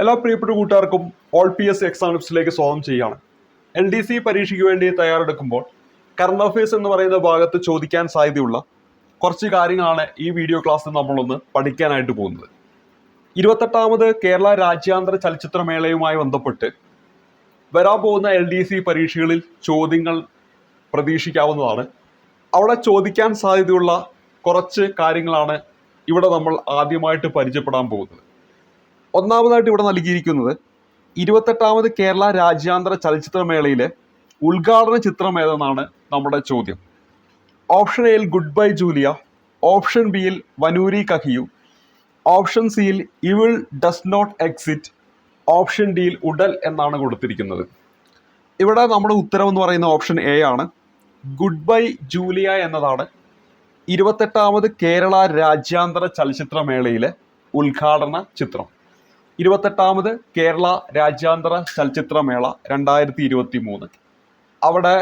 എല്ലാ പ്രിയപ്പെട്ട കൂട്ടുകാർക്കും ഓൾ പി എസ് എക്സാം സ്വാഗതം ചെയ്യുകയാണ്. എൽ ഡി സി പരീക്ഷയ്ക്ക് വേണ്ടി തയ്യാറെടുക്കുമ്പോൾ കറണ്ട് അഫയേഴ്സ് എന്ന് പറയുന്ന ഭാഗത്ത് ചോദിക്കാൻ സാധ്യതയുള്ള കുറച്ച് കാര്യങ്ങളാണ് ഈ വീഡിയോ ക്ലാസ്സിൽ നമ്മളൊന്ന് പഠിക്കാനായിട്ട് പോകുന്നത്. ഇരുപത്തെട്ടാമത് കേരള രാജ്യാന്തര ചലച്ചിത്രമേളയുമായി ബന്ധപ്പെട്ട് വരാൻ പോകുന്ന എൽ ഡി സി പരീക്ഷകളിൽ ചോദ്യങ്ങൾ പ്രതീക്ഷിക്കാവുന്നതാണ്. അവിടെ ചോദിക്കാൻ സാധ്യതയുള്ള കുറച്ച് കാര്യങ്ങളാണ് ഇവിടെ നമ്മൾ ആദ്യമായിട്ട് പരിചയപ്പെടാൻ പോകുന്നത്. ഒന്നാമതായിട്ട് ഇവിടെ നൽകിയിരിക്കുന്നത് ഇരുപത്തെട്ടാമത് കേരള രാജ്യാന്തര ചലച്ചിത്രമേളയിലെ ഉദ്ഘാടന ചിത്രം ഏതെന്നാണ് നമ്മുടെ ചോദ്യം. ഓപ്ഷൻ എയിൽ ഗുഡ് ബൈ ജൂലിയ ഓപ്ഷൻ ബിയിൽ വനൂരി കഹിയു ഓപ്ഷൻ സിയിൽ evil does not exist option ഡിയിൽ ഉടൽ എന്നാണ് കൊടുത്തിരിക്കുന്നത്. ഇവിടെ നമ്മുടെ ഉത്തരം എന്ന് പറയുന്ന ഓപ്ഷൻ എ ആണ്. ഗുഡ് ബൈ ജൂലിയ എന്നതാണ് ഇരുപത്തെട്ടാമത് കേരള രാജ്യാന്തര ചലച്ചിത്രമേളയിലെ ഉദ്ഘാടന ചിത്രം. ഇരുപത്തെട്ടാമത് കേരള രാജ്യാന്തര ചലച്ചിത്രമേള രണ്ടായിരത്തി ഇരുപത്തി മൂന്ന് അവിടെ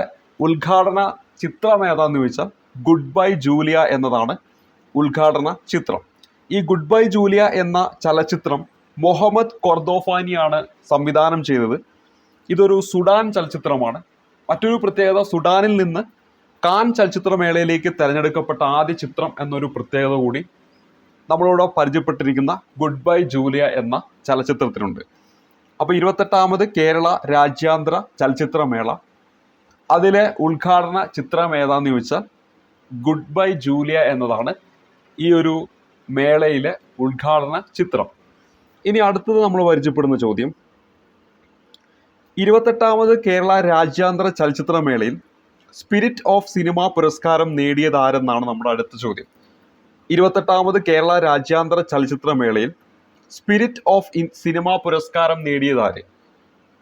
ഉദ്ഘാടന ചിത്രം ഏതാന്ന് ചോദിച്ചാൽ ഗുഡ് ബൈ ജൂലിയ എന്നതാണ് ഉദ്ഘാടന ചിത്രം. ഈ ഗുഡ് ബൈ ജൂലിയ എന്ന ചലച്ചിത്രം മുഹമ്മദ് കൊർദോഫാനിയാണ് സംവിധാനം ചെയ്തത്. ഇതൊരു സുഡാൻ ചലച്ചിത്രമാണ്. മറ്റൊരു പ്രത്യേകത സുഡാനിൽ നിന്ന് കാൻ ചലച്ചിത്രമേളയിലേക്ക് തിരഞ്ഞെടുക്കപ്പെട്ട ആദ്യ ചിത്രം എന്നൊരു പ്രത്യേകത കൂടി നമ്മളോട് പരിചയപ്പെട്ടിരിക്കുന്ന ഗുഡ് ബൈ ജൂലിയ എന്ന ചലച്ചിത്രത്തിനുണ്ട്. അപ്പോൾ ഇരുപത്തെട്ടാമത് കേരള രാജ്യാന്തര ചലച്ചിത്രമേള. അതിലെ ഉദ്ഘാടന ചിത്രം ഏതാന്ന് ചോദിച്ചാൽ ഗുഡ് ബൈ ജൂലിയ എന്നതാണ് ഈ ഒരു മേളയിലെ ഉദ്ഘാടന ചിത്രം. ഇനി അടുത്തത് നമ്മൾ പരിചയപ്പെടുന്ന ചോദ്യം. ഇരുപത്തെട്ടാമത് കേരള രാജ്യാന്തര ചലച്ചിത്രമേളയിൽ സ്പിരിറ്റ് ഓഫ് സിനിമ പുരസ്കാരം നേടിയതാരെന്നാണ് നമ്മുടെ അടുത്ത ചോദ്യം. ഇരുപത്തെട്ടാമത് കേരള രാജ്യാന്തര ചലച്ചിത്രമേളയിൽ സ്പിരിറ്റ് ഓഫ് സിനിമ പുരസ്കാരം നേടിയതാര്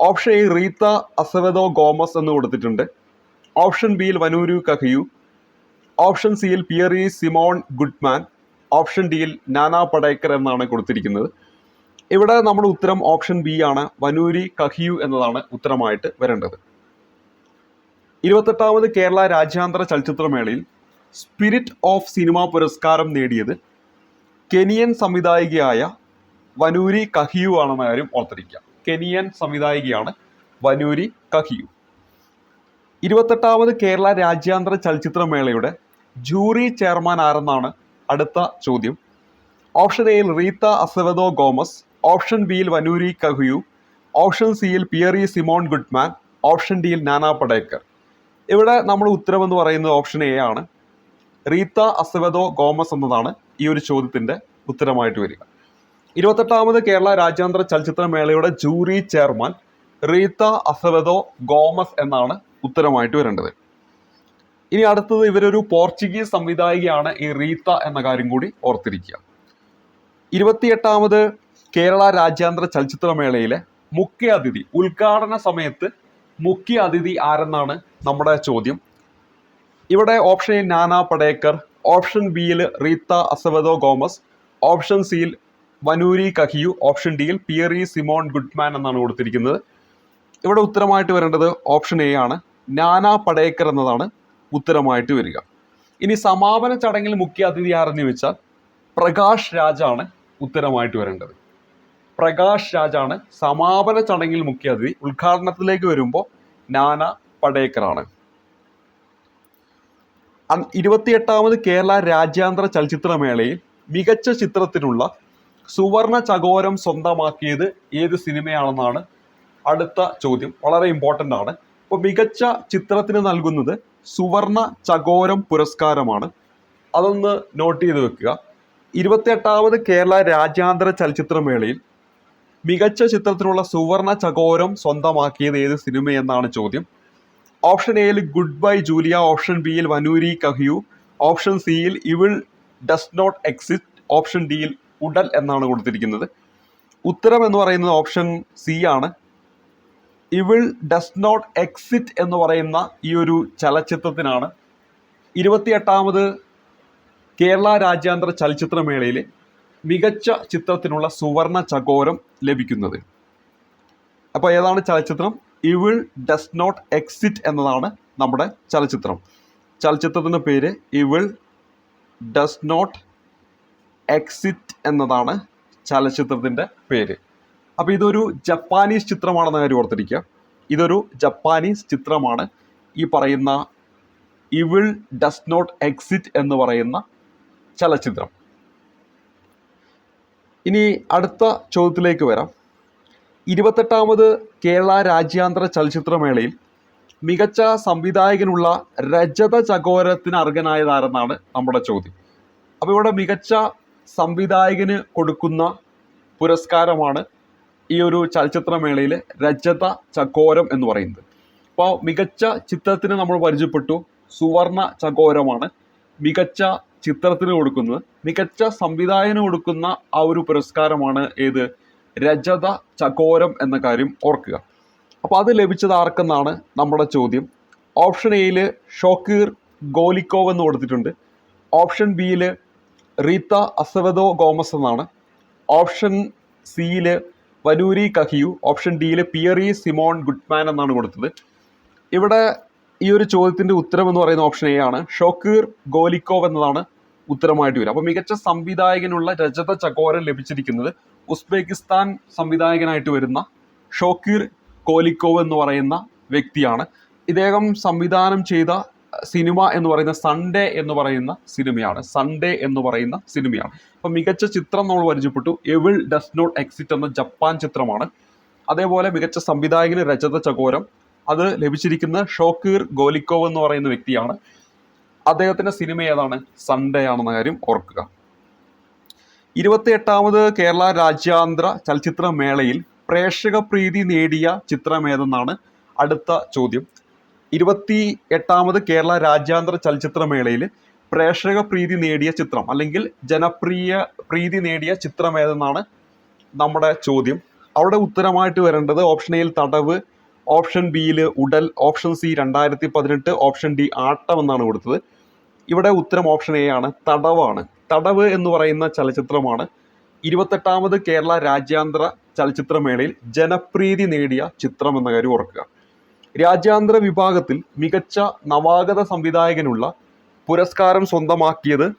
option A Rita Azevedo Gomes എന്ന് കൊടുത്തിട്ടുണ്ട്. ഓപ്ഷൻ ബിയിൽ വനൂരു കഹിയു. ഓപ്ഷൻ സിയിൽ പിയറി സിമോൺ ഗുഡ്മാൻ. ഓപ്ഷൻ ഡിയിൽ നാനാ പടേക്കർ എന്നാണ് കൊടുത്തിരിക്കുന്നത്. ഇവിടെ നമ്മുടെ ഉത്തരം ഓപ്ഷൻ ബി ആണ്. വനൂരി കഹിയു എന്നതാണ് ഉത്തരമായിട്ട് വരേണ്ടത്. ഇരുപത്തെട്ടാമത് കേരള രാജ്യാന്തര ചലച്ചിത്രമേളയിൽ സ്പിരിറ്റ് ഓഫ് സിനിമ പുരസ്കാരം നേടിയത് കെനിയൻ സംവിധായികയായ വനൂരി കഹിയു ആണെന്ന കാര്യം ഓർത്തിരിക്കുക കെനിയൻ സംവിധായികയാണ് വനൂരി കഹിയു. ഇരുപത്തെട്ടാമത് കേരള രാജ്യാന്തര ചലച്ചിത്രമേളയുടെ ജൂറി ചെയർമാൻ ആരെന്നാണ് അടുത്ത ചോദ്യം. ഓപ്ഷൻ എയിൽ റീത്ത അസവദോ ഗോമസ് ഓപ്ഷൻ ബിയിൽ വനൂരി കഹിയു ഓപ്ഷൻ സിയിൽ പിയറി സിമോൺ ഗുഡ്മാൻ ഓപ്ഷൻ ഡിയിൽ നാനാ പടേക്കർ. ഇവിടെ നമ്മൾ ഉത്തരവെന്ന് പറയുന്നത് ഓപ്ഷൻ എ ആണ്. റീത്ത അസ്വദോ ഗോമസ് എന്നതാണ് ഈ ഒരു ചോദ്യത്തിന്റെ ഉത്തരമായിട്ട് വരിക. ഇരുപത്തെട്ടാമത് കേരള രാജ്യാന്തര ചലച്ചിത്രമേളയുടെ jury chairman Rita Azevedo Gomes എന്നാണ് ഉത്തരമായിട്ട് വരേണ്ടത്. ഇനി അടുത്തത് ഇവരൊരു പോർച്ചുഗീസ് സംവിധായികയാണ് ഈ റീത്ത എന്ന കാര്യം കൂടി ഓർത്തിരിക്കുക. ഇരുപത്തിയെട്ടാമത് കേരള രാജ്യാന്തര ചലച്ചിത്രമേളയിലെ മുഖ്യ അതിഥി ഉദ്ഘാടന സമയത്ത് മുഖ്യ അതിഥി ആരെന്നാണ് നമ്മുടെ ചോദ്യം. ഇവിടെ option A Nana Patekar option ബിയിൽ റീത്ത അസവദോ ഗോമസ് ഓപ്ഷൻ സിയിൽ വനൂരി കഹിയു ഓപ്ഷൻ ഡിയിൽ പിയറി സിമോൺ ഗുഡ്മാൻ എന്നാണ് കൊടുത്തിരിക്കുന്നത്. ഇവിടെ ഉത്തരമായിട്ട് വരേണ്ടത് ഓപ്ഷൻ എ ആണ്. നാനാ പടേക്കർ എന്നതാണ് ഉത്തരമായിട്ട് വരിക. ഇനി സമാപന ചടങ്ങിൽ മുഖ്യ അതിഥി ആരെന്ന് ചോദിച്ചാൽ പ്രകാശ് രാജാണ് ഉത്തരമായിട്ട് വരേണ്ടത്. പ്രകാശ് രാജാണ് സമാപന ചടങ്ങിൽ മുഖ്യ അതിഥി. ഉദ്ഘാടനത്തിലേക്ക് വരുമ്പോൾ നാനാ പടേക്കറാണ് ഇരുപത്തിയെട്ടാമത് കേരള രാജ്യാന്തര ചലച്ചിത്രമേളയിൽ മികച്ച ചിത്രത്തിനുള്ള സുവർണ ചകോരം സ്വന്തമാക്കിയത് ഏത് സിനിമയാണെന്നാണ് അടുത്ത ചോദ്യം. വളരെ ഇമ്പോർട്ടന്റ് ആണ്. അപ്പോൾ മികച്ച ചിത്രത്തിന് നൽകുന്നത് സുവർണ ചകോരം പുരസ്കാരമാണ്. അതൊന്ന് നോട്ട് ചെയ്ത് വെക്കുക. ഇരുപത്തിയെട്ടാമത് കേരള രാജ്യാന്തര ചലച്ചിത്രമേളയിൽ മികച്ച ചിത്രത്തിനുള്ള സുവർണ ചകോരം സ്വന്തമാക്കിയത് ഏത് സിനിമയെന്നാണ് ചോദ്യം. ഓപ്ഷൻ എയിൽ ഗുഡ് ബൈ ജൂലിയ ഓപ്ഷൻ ബിയിൽ വനൂരി കഹ്യു ഓപ്ഷൻ സിയിൽ evil does not exist option ഡിയിൽ ഉടൽ എന്നാണ് കൊടുത്തിരിക്കുന്നത്. ഉത്തരം എന്ന് പറയുന്നത് ഓപ്ഷൻ സി ആണ്. ഇവിൾ ഡസ് നോട്ട് എക്സിറ്റ് എന്ന് പറയുന്ന ഈ ഒരു ചലച്ചിത്രത്തിനാണ് ഇരുപത്തിയെട്ടാമത് കേരള രാജ്യാന്തര ചലച്ചിത്രമേളയിൽ മികച്ച ചിത്രത്തിനുള്ള സുവർണ ചകോരം ലഭിക്കുന്നത്. അപ്പോൾ ഏതാണ് ചലച്ചിത്രം? ഇവിൾ ഡസ് നോട്ട് എക്സിറ്റ് എന്നതാണ് നമ്മുടെ ചലച്ചിത്രം. ചലച്ചിത്രത്തിന്റെ പേര് ഇവിൾ ഡസ് നോട്ട് എക്സിറ്റ് എന്നതാണ് ചലച്ചിത്രത്തിന്റെ പേര്. അപ്പോൾ ഇതൊരു ജപ്പാനീസ് ചിത്രമാണെന്ന കാര്യം ഓർത്തിരിക്കുക. ഇതൊരു ജപ്പാനീസ് ചിത്രമാണ്. ഈ പറയുന്ന ഇവിൾ ഡസ് നോട്ട് എക്സിറ്റ് എന്ന് പറയുന്ന ചലച്ചിത്രം. ഇനി അടുത്ത ചോദ്യത്തിലേക്ക് വരാം. ഇരുപത്തെട്ടാമത് കേരള രാജ്യാന്തര ചലച്ചിത്രമേളയിൽ മികച്ച സംവിധായകനുള്ള രജത ചകോരത്തിന് അർഹനായതാരെന്നാണ് നമ്മുടെ ചോദ്യം. അപ്പോൾ ഇവിടെ മികച്ച സംവിധായകന് കൊടുക്കുന്ന പുരസ്കാരമാണ് ഈ ഒരു ചലച്ചിത്രമേളയിൽ രജത ചകോരം എന്ന് പറയുന്നത്. അപ്പോൾ മികച്ച ചിത്രത്തിന് നമ്മൾ പരിചയപ്പെട്ടു. സുവർണ ചകോരമാണ് മികച്ച ചിത്രത്തിന് കൊടുക്കുന്നത്. മികച്ച സംവിധായകന് കൊടുക്കുന്ന ആ ഒരു പുരസ്കാരമാണ് ഏത്? രജത ചകോരം എന്ന കാര്യം ഓർക്കുക. അപ്പോൾ അത് ലഭിച്ചത് ആർക്കെന്നാണ് നമ്മുടെ ചോദ്യം. ഓപ്ഷൻ എയിൽ ഷോക്കീർ ഗോലിക്കോവ് എന്ന് കൊടുത്തിട്ടുണ്ട്. ഓപ്ഷൻ ബിയിൽ റീത്ത അസവദോ ഗോമസ് എന്നാണ്. ഓപ്ഷൻ സിയിൽ വനൂരി കഹിയു. ഓപ്ഷൻ ഡിയിൽ പിയറി സിമോൺ ഗുഡ്മാൻ എന്നാണ് കൊടുത്തത്. ഇവിടെ ഈ ഒരു ചോദ്യത്തിന്റെ ഉത്തരം എന്ന് പറയുന്ന ഓപ്ഷൻ എ ആണ്. ഷോക്കീർ ഗോലിക്കോവ് എന്നതാണ് ഉത്തരമായിട്ട് വരും അപ്പോൾ മികച്ച സംവിധായകനുള്ള രജത ചകോരം ലഭിച്ചിരിക്കുന്നത് ഉസ്ബെക്കിസ്ഥാൻ സംവിധായകനായിട്ട് വരുന്ന ഷോക്കീർ കോലിക്കോവ് എന്ന് പറയുന്ന വ്യക്തിയാണ്. ഇദ്ദേഹം സംവിധാനം ചെയ്ത സിനിമ എന്ന് പറയുന്ന സൺഡേ എന്ന് പറയുന്ന സിനിമയാണ്. സൺഡേ എന്ന് പറയുന്ന സിനിമയാണ്. അപ്പം മികച്ച ചിത്രം നമ്മൾ പരിചയപ്പെട്ടു. എവിൾ ഡസ് നോട്ട് എക്സിറ്റ് എന്ന ജപ്പാൻ ചിത്രമാണ്. അതേപോലെ മികച്ച സംവിധായകന് രജത ചകോരം. അത് ലഭിച്ചിരിക്കുന്ന ഷോക്കീർ ഗോലിക്കോവ് എന്ന് പറയുന്ന വ്യക്തിയാണ്. അദ്ദേഹത്തിന്റെ സിനിമ ഏതാണ്? സൺഡേ ആണെന്ന കാര്യം ഓർക്കുക. ഇരുപത്തി എട്ടാമത് കേരള രാജ്യാന്തര ചലച്ചിത്ര മേളയിൽ പ്രേക്ഷക പ്രീതി നേടിയ ചിത്രമേതെന്നാണ് അടുത്ത ചോദ്യം. ഇരുപത്തി എട്ടാമത് കേരള രാജ്യാന്തര ചലച്ചിത്ര മേളയിൽ പ്രേക്ഷക പ്രീതി നേടിയ ചിത്രം അല്ലെങ്കിൽ ജനപ്രിയ പ്രീതി നേടിയ ചിത്രമേതെന്നാണ് നമ്മുടെ ചോദ്യം. അവിടെ ഉത്തരമായിട്ട് വരേണ്ടത് ഓപ്ഷൻ എയിൽ തടവ് ഓപ്ഷൻ ബിയിൽ ഉടൽ ഓപ്ഷൻ സി രണ്ടായിരത്തി പതിനെട്ട് ഓപ്ഷൻ ഡി ആട്ടം എന്നാണ് കൊടുത്തത്. ഇവിടെ ഉത്തരം ഓപ്ഷൻ എ ആണ് തടവാണ്. തടവ് എന്ന് പറയുന്ന ചലച്ചിത്രമാണ്. ഇരുപത്തെട്ടാമത് കേരള രാജ്യാന്തര ചലച്ചിത്രമേളയിൽ ജനപ്രീതി നേടിയ ചിത്രം എന്ന കാര്യം ഓർക്കുക. രാജ്യാന്തര വിഭാഗത്തിൽ മികച്ച നവാഗത സംവിധായകനുള്ള പുരസ്കാരം സ്വന്തമാക്കിയത്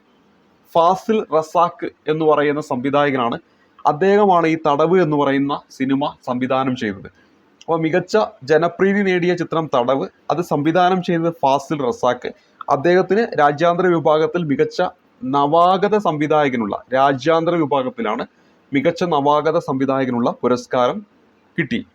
ഫാസിൽ റസാഖ് എന്ന് പറയുന്ന സംവിധായകനാണ്. അദ്ദേഹമാണ് ഈ തടവ് എന്ന് പറയുന്ന സിനിമ സംവിധാനം ചെയ്തത്. അപ്പോൾ മികച്ച ജനപ്രീതി നേടിയ ചിത്രം തടവ് അത് സംവിധാനം ചെയ്തത് ഫാസിൽ റസാഖ്. അദ്ദേഹത്തിന് രാജ്യാന്തര വിഭാഗത്തിൽ മികച്ച നവാഗത സംവിധായകനുള്ള രാജ്യാന്തര വിഭാഗത്തിലാണ് മികച്ച നവാഗത സംവിധായകനുള്ള പുരസ്കാരം കിട്ടി.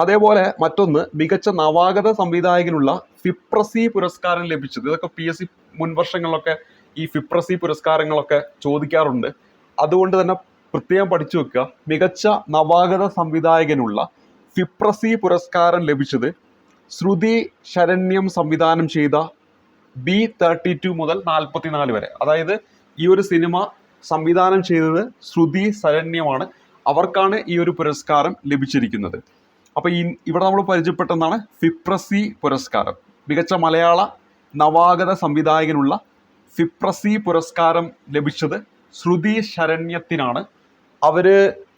അതേപോലെ മറ്റൊന്ന് മികച്ച നവാഗത സംവിധായകനുള്ള ഫിപ്രസി പുരസ്കാരം ലഭിച്ചത്. ഇതൊക്കെ പി എസ് സി മുൻവർഷങ്ങളിലൊക്കെ ഈ ഫിപ്രസി പുരസ്കാരങ്ങളൊക്കെ ചോദിക്കാറുണ്ട്. അതുകൊണ്ട് തന്നെ പ്രത്യേകം പഠിച്ചു വെക്കുക. മികച്ച നവാഗത സംവിധായകനുള്ള ഫിപ്രസി പുരസ്കാരം ലഭിച്ചത് ശ്രുതി ശരണ്യം സംവിധാനം ചെയ്ത ബി തേർട്ടി ടു മുതൽ നാൽപ്പത്തിനാല് വരെ. അതായത് ഈ ഒരു സിനിമ സംവിധാനം ചെയ്തത് ശ്രുതി ശരണ്യമാണ്. അവർക്കാണ് ഈ ഒരു പുരസ്കാരം ലഭിച്ചിരിക്കുന്നത്. അപ്പോൾ ഈ ഇവിടെ നമ്മൾ പരിചയപ്പെട്ടെന്നാണ് ഫിപ്രസി പുരസ്കാരം. മികച്ച മലയാള നവാഗത സംവിധായകനുള്ള ഫിപ്രസി പുരസ്കാരം ലഭിച്ചത് ശ്രുതി ശരണ്യത്തിനാണ്. അവർ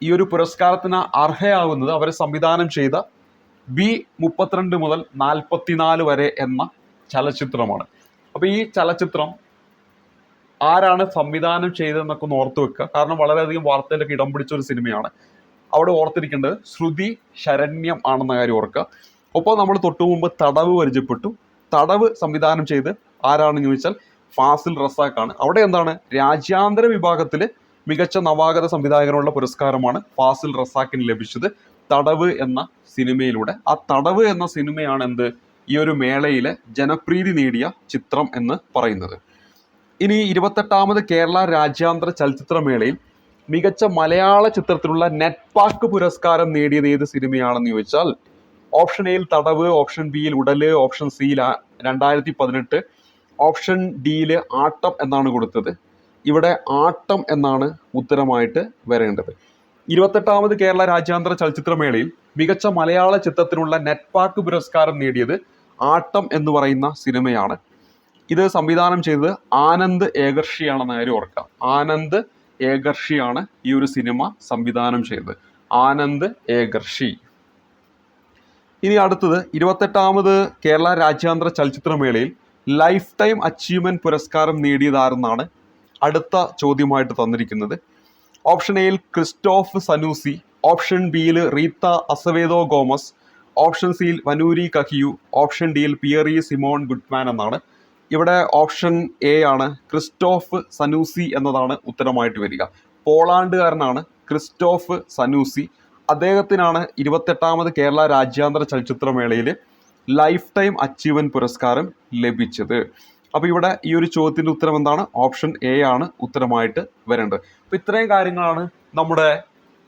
ഈ ഒരു പുരസ്കാരത്തിന് അർഹയാകുന്നത് അവർ സംവിധാനം ചെയ്ത ബി മുപ്പത്തിരണ്ട് മുതൽ നാൽപ്പത്തിനാല് വരെ എന്ന ചലച്ചിത്രമാണ്. അപ്പോൾ ഈ ചലച്ചിത്രം ആരാണ് സംവിധാനം ചെയ്തതെന്നൊക്കെ ഒന്ന് ഓർത്ത് വെക്കുക. കാരണം വളരെയധികം വാർത്തയിലൊക്കെ ഇടം പിടിച്ച ഒരു സിനിമയാണ്. അവിടെ ഓർത്തിരിക്കേണ്ടത് ശ്രുതി ശരണ്യം ആണെന്ന കാര്യം ഓർക്കുക. ഒപ്പം നമ്മൾ തൊട്ടു മുമ്പ് തടവ് പരിചയപ്പെട്ടു. തടവ് സംവിധാനം ചെയ്ത് ആരാണെന്ന് ചോദിച്ചാൽ ഫാസിൽ റസാഖാണ്. അവിടെ എന്താണ്? രാജ്യാന്തര വിഭാഗത്തിൽ മികച്ച നവാഗത സംവിധായകനുള്ള പുരസ്കാരമാണ് ഫാസിൽ റസാഖിന് ലഭിച്ചത്. തടവ് എന്ന സിനിമയിലൂടെ. ആ തടവ് എന്ന സിനിമയാണ് എന്ത്? ഈ ഒരു മേളയിലെ ജനപ്രീതി നേടിയ ചിത്രം എന്ന് പറയുന്നത്. ഇനി ഇരുപത്തെട്ടാമത് കേരള രാജ്യാന്തര ചലച്ചിത്രമേളയിൽ മികച്ച മലയാള ചിത്രത്തിലുള്ള നെറ്റ്പാക്ക് പുരസ്കാരം നേടിയത് ഏത് സിനിമയാണെന്ന് ചോദിച്ചാൽ ഓപ്ഷൻ എയിൽ തടവ് ഓപ്ഷൻ ബിയിൽ ഉടൽ ഓപ്ഷൻ സിയിൽ രണ്ടായിരത്തി പതിനെട്ട് ഓപ്ഷൻ ഡിയിൽ ആട്ടം എന്നാണ് കൊടുത്തത്. ഇവിടെ ആട്ടം എന്നാണ് ഉത്തരമായിട്ട് വരേണ്ടത്. ഇരുപത്തെട്ടാമത് കേരള രാജ്യാന്തര ചലച്ചിത്രമേളയിൽ മികച്ച മലയാള ചിത്രത്തിനുള്ള നെറ്റ്പാക്ക് പുരസ്കാരം നേടിയത് ആട്ടം എന്ന് പറയുന്ന സിനിമയാണ്. ഇത് സംവിധാനം ചെയ്തത് ആനന്ദ് ഏകർഷിയാണെന്ന കാര്യം ഓർക്കാം. ആനന്ദ് ഏകർഷിയാണ് ഈ ഒരു സിനിമ സംവിധാനം ചെയ്തത്. ആനന്ദ് ഏകർഷി. ഇനി അടുത്തത് ഇരുപത്തെട്ടാമത് കേരള രാജ്യാന്തര ചലച്ചിത്രമേളയിൽ ലൈഫ് ടൈം അച്ചീവ്മെന്റ് പുരസ്കാരം നേടിയതാരെന്നാണ് അടുത്ത ചോദ്യമായിട്ട് തന്നിരിക്കുന്നത്. ഓപ്ഷൻ എയിൽ ക്രിസ്റ്റോഫ് സനൂസി ഓപ്ഷൻ ബിയിൽ റീത്ത അസവേദോ ഗോമസ് ഓപ്ഷൻ സിയിൽ വനൂരി കഹിയു ഓപ്ഷൻ ഡിയിൽ പിയറി സിമോൺ ഗുഡ്മാൻ എന്നാണ്. ഇവിടെ ഓപ്ഷൻ എ ആണ് ക്രിസ്റ്റോഫ് സനൂസി എന്നതാണ് ഉത്തരമായിട്ട് വരിക. പോളാണ്ടുകാരനാണ് ക്രിസ്റ്റോഫ് സനൂസി. അദ്ദേഹത്തിനാണ് ഇരുപത്തെട്ടാമത് കേരള രാജ്യാന്തര ചലച്ചിത്രമേളയിൽ ലൈഫ് ടൈം അച്ചീവ്മെന്റ് പുരസ്കാരം ലഭിച്ചത്. അപ്പോൾ ഇവിടെ ഈ ഒരു ചോദ്യത്തിന്റെ ഉത്തരം എന്താണ്? ഓപ്ഷൻ എ ആണ് ഉത്തരമായിട്ട് വരേണ്ടത്. അപ്പോൾ ഇത്രയും കാര്യങ്ങളാണ് നമ്മുടെ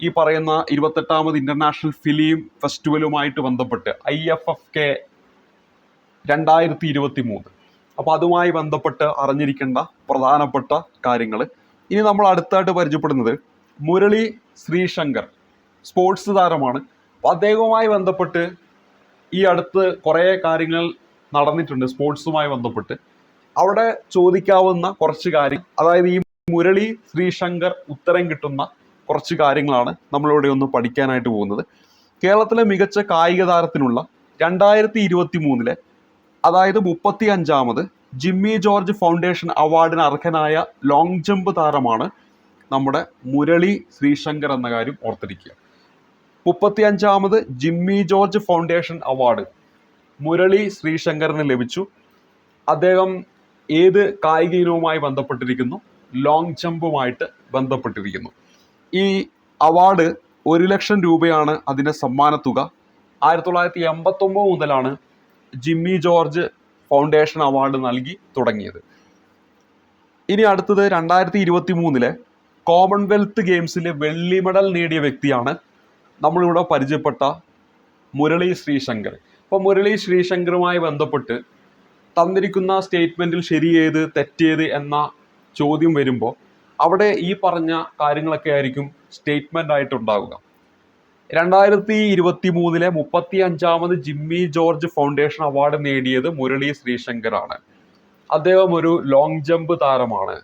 ഈ പറയുന്ന ഇരുപത്തെട്ടാമത് ഇന്റർനാഷണൽ ഫിലിം ഫെസ്റ്റിവലുമായിട്ട് ബന്ധപ്പെട്ട് ഐ എഫ് എഫ് കെ രണ്ടായിരത്തി ഇരുപത്തി മൂന്ന് അപ്പോൾ അതുമായി ബന്ധപ്പെട്ട് അറിഞ്ഞിരിക്കേണ്ട പ്രധാനപ്പെട്ട കാര്യങ്ങൾ ഇനി നമ്മൾ അടുത്തായിട്ട് പരിചയപ്പെടുന്നത് മുരളി ശ്രീശങ്കർ സ്പോർട്സ് താരമാണ്. അപ്പോൾ അദ്ദേഹവുമായി ബന്ധപ്പെട്ട് ഈ അടുത്ത് കുറേ കാര്യങ്ങൾ നടന്നിട്ടുണ്ട് സ്പോർട്സുമായി ബന്ധപ്പെട്ട്. അവിടെ ചോദിക്കാവുന്ന കുറച്ച് കാര്യം അതായത് ഈ മുരളി ശ്രീശങ്കർ ഉത്തരം കിട്ടുന്ന കുറച്ച് കാര്യങ്ങളാണ് നമ്മളിവിടെ ഒന്ന് പഠിക്കാനായിട്ട് പോകുന്നത്. കേരളത്തിലെ മികച്ച കായിക താരത്തിനുള്ള രണ്ടായിരത്തി ഇരുപത്തി മൂന്നിലെ അതായത് മുപ്പത്തി അഞ്ചാമത് ജിമ്മി ജോർജ് ഫൗണ്ടേഷൻ അവാർഡിന് അർഹനായ ലോങ് ജമ്പ് താരമാണ് നമ്മുടെ മുരളി ശ്രീശങ്കർ എന്ന കാര്യം ഓർത്തിരിക്കുക. മുപ്പത്തി അഞ്ചാമത് ജിമ്മി ജോർജ് ഫൗണ്ടേഷൻ അവാർഡ് മുരളി ശ്രീശങ്കറിന് ലഭിച്ചു. അദ്ദേഹം ഏത് കായിക ഇനവുമായി ബന്ധപ്പെട്ടിരിക്കുന്നു? ലോങ് ജമ്പുമായിട്ട് ബന്ധപ്പെട്ടിരിക്കുന്നു. ഈ അവാർഡ് ഒരു ലക്ഷം രൂപയാണ് അതിന്റെ സമ്മാന തുക ആയിരത്തി തൊള്ളായിരത്തി എൺപത്തൊമ്പത് മുതലാണ് ജിമ്മി ജോർജ് ഫൗണ്ടേഷൻ അവാർഡ് നൽകി തുടങ്ങിയത്. ഇനി അടുത്തത് രണ്ടായിരത്തി ഇരുപത്തി മൂന്നിലെ കോമൺവെൽത്ത് ഗെയിംസിൽ വെള്ളി മെഡൽ നേടിയ വ്യക്തിയാണ് നമ്മളിവിടെ പരിചയപ്പെട്ട മുരളി ശ്രീശങ്കർ. അപ്പോൾ മുരളി ശ്രീശങ്കറുമായി ബന്ധപ്പെട്ട് തന്നിരിക്കുന്ന സ്റ്റേറ്റ്മെന്റിൽ ശരിയേത് തെറ്റേത് എന്ന ചോദ്യം വരുമ്പോൾ അവിടെ ഈ പറഞ്ഞ കാര്യങ്ങളൊക്കെ ആയിരിക്കും സ്റ്റേറ്റ്മെന്റ് ആയിട്ടുണ്ടാവുക രണ്ടായിരത്തി ഇരുപത്തി മൂന്നിലെ മുപ്പത്തി അഞ്ചാമത് ജിമ്മി ജോർജ് ഫൗണ്ടേഷൻ അവാർഡ് നേടിയത് മുരളി ശ്രീശങ്കറാണ്. അദ്ദേഹം ഒരു ലോങ് ജമ്പ് താരമാണ്.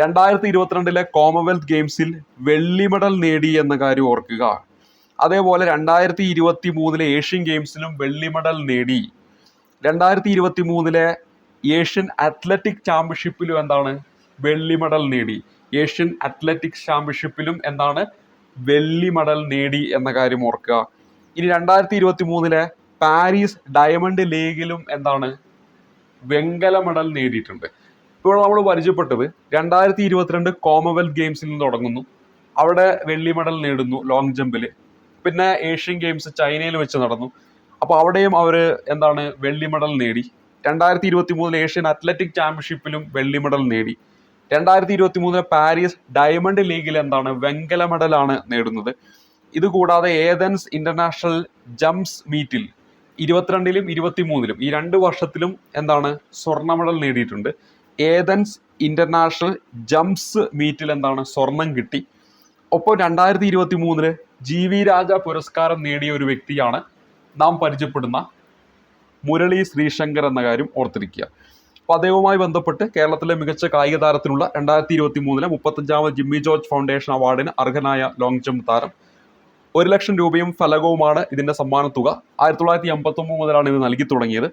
രണ്ടായിരത്തി ഇരുപത്തിരണ്ടിലെ കോമൺവെൽത്ത് ഗെയിംസിൽ വെള്ളി മെഡൽ നേടി എന്ന കാര്യം ഓർക്കുക. അതേപോലെ രണ്ടായിരത്തി ഇരുപത്തി മൂന്നിലെ ഏഷ്യൻ ഗെയിംസിലും വെള്ളി മെഡൽ നേടി. രണ്ടായിരത്തി ഇരുപത്തി മൂന്നിലെ ഏഷ്യൻ അത്ലറ്റിക് ചാമ്പ്യൻഷിപ്പിലും എന്താണ്? വെള്ളി മെഡൽ നേടി. ഏഷ്യൻ അത്ലറ്റിക്സ് ചാമ്പ്യൻഷിപ്പിലും എന്താണ് വെള്ളി മെഡൽ നേടി എന്ന കാര്യം ഓർക്കുക. ഇനി രണ്ടായിരത്തി ഇരുപത്തി മൂന്നിലെ പാരീസ് ഡയമണ്ട് ലീഗിലും എന്താണ് വെങ്കല മെഡൽ നേടിയിട്ടുണ്ട്. ഇപ്പോൾ നമ്മൾ പരിചയപ്പെട്ടത് രണ്ടായിരത്തി ഇരുപത്തിരണ്ട് കോമൺവെൽത്ത് ഗെയിംസിൽ നിന്ന് തുടങ്ങുന്നു. അവിടെ വെള്ളി മെഡൽ നേടുന്നു ലോങ് ജമ്പിൽ പിന്നെ ഏഷ്യൻ ഗെയിംസ് ചൈനയിൽ വെച്ച് നടന്നു. അപ്പോൾ അവിടെയും അവർ എന്താണ് വെള്ളി മെഡൽ നേടി. രണ്ടായിരത്തി ഇരുപത്തി മൂന്നിൽ ഏഷ്യൻ അത്ലറ്റിക് ചാമ്പ്യൻഷിപ്പിലും വെള്ളി മെഡൽ നേടി. രണ്ടായിരത്തി ഇരുപത്തി മൂന്നിലെ പാരീസ് ഡയമണ്ട് ലീഗിൽ എന്താണ് വെങ്കല മെഡലാണ് നേടുന്നത്. ഇതുകൂടാതെ ഏതൻസ് ഇന്റർനാഷണൽ ജംപ്സ് മീറ്റിൽ ഇരുപത്തിരണ്ടിലും ഇരുപത്തി മൂന്നിലും ഈ രണ്ട് വർഷത്തിലും എന്താണ് സ്വർണ മെഡൽ നേടിയിട്ടുണ്ട്. ഏതൻസ് ഇന്റർനാഷണൽ ജംപ്സ് മീറ്റിൽ എന്താണ് സ്വർണം കിട്ടി. ഒപ്പം രണ്ടായിരത്തി ഇരുപത്തി മൂന്നിൽ ജി വി രാജ പുരസ്കാരം നേടിയ ഒരു വ്യക്തിയാണ് നാം പരിചയപ്പെടുന്ന മുരളി ശ്രീശങ്കർ എന്ന കാര്യം ഓർത്തിരിക്കുക. അപ്പോൾ അദ്ദേഹവുമായി ബന്ധപ്പെട്ട് കേരളത്തിലെ മികച്ച കായിക താരത്തിനുള്ള രണ്ടായിരത്തി ഇരുപത്തി മൂന്നിലെ മുപ്പത്തഞ്ചാമത് ജിമ്മി ജോർജ് ഫൗണ്ടേഷൻ അവാർഡിന് അർഹനായ ലോങ് ജമ്പ് താരം. ഒരു ലക്ഷം രൂപയും ഫലകവുമാണ് ഇതിന്റെ സമ്മാനത്തുക. തുക ആയിരത്തി തൊള്ളായിരത്തി എൺപത്തൊമ്പത് മുതലാണ് ഇത് നൽകി തുടങ്ങിയത്.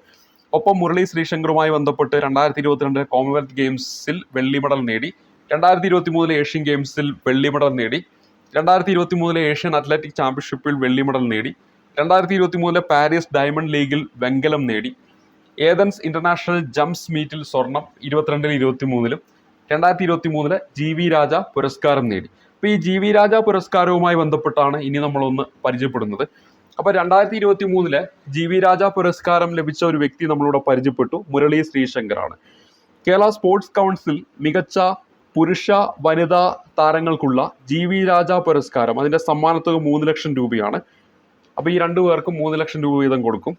ഒപ്പം മുരളി ശ്രീശങ്കറുമായി ബന്ധപ്പെട്ട് രണ്ടായിരത്തി ഇരുപത്തിരണ്ട് കോമൺവെൽത്ത് ഗെയിംസിൽ വെള്ളി മെഡൽ നേടി. രണ്ടായിരത്തി ഇരുപത്തി മൂന്നിലെ ഏഷ്യൻ ഗെയിംസിൽ വെള്ളി മെഡൽ നേടി. രണ്ടായിരത്തി ഇരുപത്തി മൂന്നിലെ ഏഷ്യൻ അത്ലറ്റിക് ചാമ്പ്യൻഷിപ്പിൽ വെള്ളി മെഡൽ നേടി. രണ്ടായിരത്തി ഇരുപത്തി മൂന്നിലെ പാരീസ് ഡയമണ്ട് ലീഗിൽ വെങ്കലം നേടി. ഏതൻസ് ഇന്റർനാഷണൽ ജംപ്സ് മീറ്റിൽ സ്വർണം ഇരുപത്തിരണ്ടിൽ ഇരുപത്തി മൂന്നിലും രണ്ടായിരത്തി ഇരുപത്തി മൂന്നിൽ ജി വി രാജ പുരസ്കാരം നേടി. അപ്പോൾ ഈ ജി വി രാജ പുരസ്കാരവുമായി ബന്ധപ്പെട്ടാണ് ഇനി നമ്മളൊന്ന് പരിചയപ്പെടുന്നത്. അപ്പോൾ രണ്ടായിരത്തി ഇരുപത്തി മൂന്നിലെ ജി വി രാജ പുരസ്കാരം ലഭിച്ച ഒരു വ്യക്തി നമ്മളിവിടെ പരിചയപ്പെട്ടു മുരളി ശ്രീശങ്കറാണ്. കേരള സ്പോർട്സ് കൗൺസിൽ മികച്ച പുരുഷ വനിതാ താരങ്ങൾക്കുള്ള ജി വി രാജ പുരസ്കാരം അതിന്റെ സമ്മാനത്തുക മൂന്ന് ലക്ഷം രൂപയാണ്. അപ്പോൾ ഈ രണ്ടു പേർക്കും മൂന്ന് ലക്ഷം രൂപ വീതം കൊടുക്കും.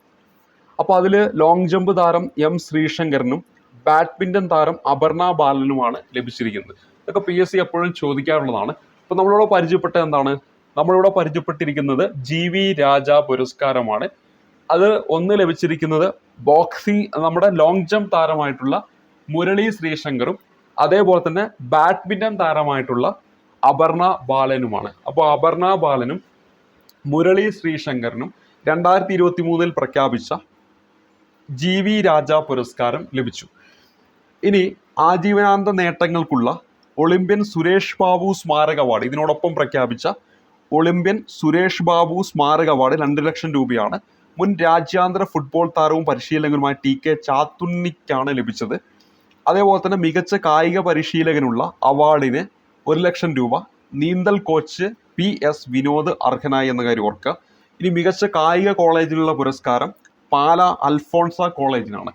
അപ്പോൾ അതിൽ ലോങ് ജമ്പ് താരം എം ശ്രീശങ്കരനും ബാഡ്മിന്റൺ താരം അപർണ ബാലനുമാണ് ലഭിച്ചിരിക്കുന്നത്. ഇതൊക്കെ പി എസ് സി എപ്പോഴും ചോദിക്കാറുള്ളതാണ്. അപ്പോൾ നമ്മളിവിടെ പരിചയപ്പെട്ട എന്താണ്? നമ്മളിവിടെ പരിചയപ്പെട്ടിരിക്കുന്നത് ജി വി രാജ പുരസ്കാരമാണ്. അത് ഒന്ന് ലഭിച്ചിരിക്കുന്നത് ബോക്സിംഗ് നമ്മുടെ ലോങ് ജമ്പ് താരമായിട്ടുള്ള മുരളി ശ്രീശങ്കറും അതേപോലെ തന്നെ ബാഡ്മിന്റൺ താരമായിട്ടുള്ള അപർണ ബാലനുമാണ്. അപ്പോൾ അപർണ ബാലനും മുരളി ശ്രീശങ്കറിനും രണ്ടായിരത്തി ഇരുപത്തി മൂന്നിൽ പ്രഖ്യാപിച്ച ജി വി രാജ പുരസ്കാരം ലഭിച്ചു. ഇനി ആജീവനാന്ത നേട്ടങ്ങൾക്കുള്ള ഒളിമ്പ്യൻ സുരേഷ് ബാബു സ്മാരക അവാർഡ്. ഇതിനോടൊപ്പം പ്രഖ്യാപിച്ച ഒളിമ്പ്യൻ സുരേഷ് ബാബു സ്മാരക അവാർഡ് രണ്ട് ലക്ഷം രൂപയാണ് മുൻ രാജ്യാന്തര ഫുട്ബോൾ താരവും പരിശീലകനുമായ ടി കെ ചാത്തുണ്ണിക്കാണ് ലഭിച്ചത്. അതേപോലെ തന്നെ മികച്ച കായിക പരിശീലകനുള്ള അവാർഡിന് ഒരു ലക്ഷം രൂപ നീന്തൽ കോച്ച് പി എസ് വിനോദ് അർഹനായി എന്ന കാര്യം ഓർക്കുക. ഇനി മികച്ച കായിക കോളേജിനുള്ള പുരസ്കാരം പാല അൽഫോൺസ കോളേജിനാണ്.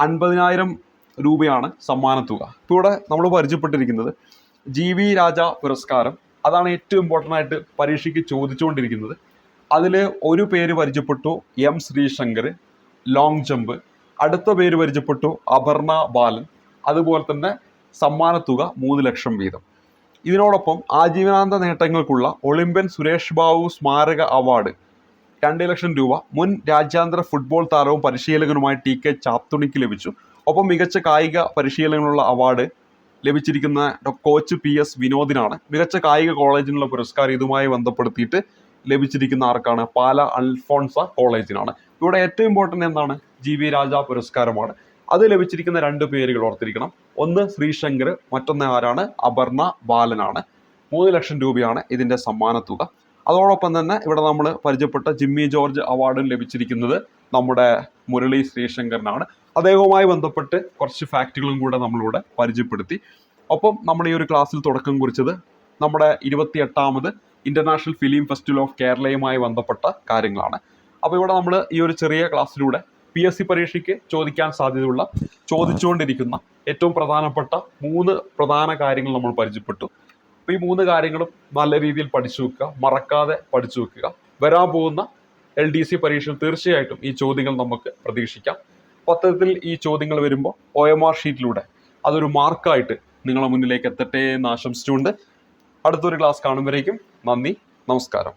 അൻപതിനായിരം രൂപയാണ് സമ്മാനത്തുക. ഇപ്പോൾ ഇവിടെ നമ്മൾ പരിചയപ്പെട്ടിരിക്കുന്നത് ജി വി രാജ പുരസ്കാരം. അതാണ് ഏറ്റവും ഇമ്പോർട്ടന്റ് ആയിട്ട് പരീക്ഷയ്ക്ക് ചോദിച്ചുകൊണ്ടിരിക്കുന്നത്. അതിൽ ഒരു പേര് പരിചയപ്പെട്ടു എം ശ്രീശങ്കർ ലോങ് ജമ്പ് അടുത്ത പേര് പരിചയപ്പെട്ടു അപർണ ബാലൻ. അതുപോലെ തന്നെ സമ്മാനത്തുക മൂന്ന് ലക്ഷം വീതം. ഇതിനോടൊപ്പം ആജീവനാന്ത നേട്ടങ്ങൾക്കുള്ള ഒളിമ്പ്യൻ സുരേഷ് ബാബു സ്മാരക അവാർഡ് രണ്ട് ലക്ഷം രൂപ മുൻ രാജ്യാന്തര ഫുട്ബോൾ താരവും പരിശീലകനുമായ ടി കെ ചാത്തുണിക്ക് ലഭിച്ചു. ഒപ്പം മികച്ച കായിക പരിശീലനങ്ങളുള്ള അവാർഡ് ലഭിച്ചിരിക്കുന്ന കോച്ച് പി എസ് വിനോദിനാണ്. മികച്ച കായിക കോളേജിനുള്ള പുരസ്കാരം ഇതുമായി ബന്ധപ്പെടുത്തിയിട്ട് ലഭിച്ചിരിക്കുന്ന ആർക്കാണ്? പാല അൽഫോൺസ കോളേജിനാണ്. ഇവിടെ ഏറ്റവും ഇമ്പോർട്ടന്റ് എന്താണ്? ജി വി രാജ പുരസ്കാരമാണ്. അത് ലഭിച്ചിരിക്കുന്ന രണ്ട് പേരുകൾ ഓർത്തിരിക്കണം. ഒന്ന് ശ്രീശങ്കർ മറ്റൊന്ന് ആരാണ്? അപർണ ബാലനാണ്. മൂന്ന് ലക്ഷം രൂപയാണ് ഇതിന്റെ സമ്മാനത്തുക. അതോടൊപ്പം തന്നെ ഇവിടെ നമ്മൾ പരിചയപ്പെട്ട ജിമ്മി ജോർജ് അവാർഡും ലഭിച്ചിരിക്കുന്നത് നമ്മുടെ മുരളി ശ്രീശങ്കറിനാണ്. അദ്ദേഹവുമായി ബന്ധപ്പെട്ട് കുറച്ച് ഫാക്റ്റുകളും കൂടെ നമ്മളിവിടെ പരിചയപ്പെടുത്തി. ഒപ്പം നമ്മൾ ഈ ഒരു ക്ലാസ്സിൽ തുടക്കം കുറിച്ചത് നമ്മുടെ ഇരുപത്തി എട്ടാമത് ഇന്റർനാഷണൽ ഫിലിം ഫെസ്റ്റിവൽ ഓഫ് കേരളയുമായി ബന്ധപ്പെട്ട കാര്യങ്ങളാണ്. അപ്പോൾ ഇവിടെ നമ്മൾ ഈ ഒരു ചെറിയ ക്ലാസ്സിലൂടെ പി എസ് സി പരീക്ഷയ്ക്ക് ചോദിക്കാൻ സാധ്യതയുള്ള ചോദിച്ചുകൊണ്ടിരിക്കുന്ന ഏറ്റവും പ്രധാനപ്പെട്ട മൂന്ന് പ്രധാന കാര്യങ്ങൾ നമ്മൾ പരിചയപ്പെട്ടു. അപ്പോൾ ഈ മൂന്ന് കാര്യങ്ങളും നല്ല രീതിയിൽ പഠിച്ചു വെക്കുക മറക്കാതെ പഠിച്ചു വെക്കുക. വരാൻ പോകുന്ന എൽ ഡി സി പരീക്ഷയിൽ തീർച്ചയായിട്ടും ഈ ചോദ്യങ്ങൾ നമുക്ക് പ്രതീക്ഷിക്കാം. പത്രത്തിൽ ഈ ചോദ്യങ്ങൾ വരുമ്പോൾ ഒ എം ആർ ഷീറ്റിലൂടെ അതൊരു മാർക്കായിട്ട് നിങ്ങളുടെ മുന്നിലേക്ക് എത്തട്ടെ എന്ന് ആശംസിച്ചുകൊണ്ട് അടുത്തൊരു ക്ലാസ് കാണുമ്പോഴേക്കും നന്ദി നമസ്കാരം.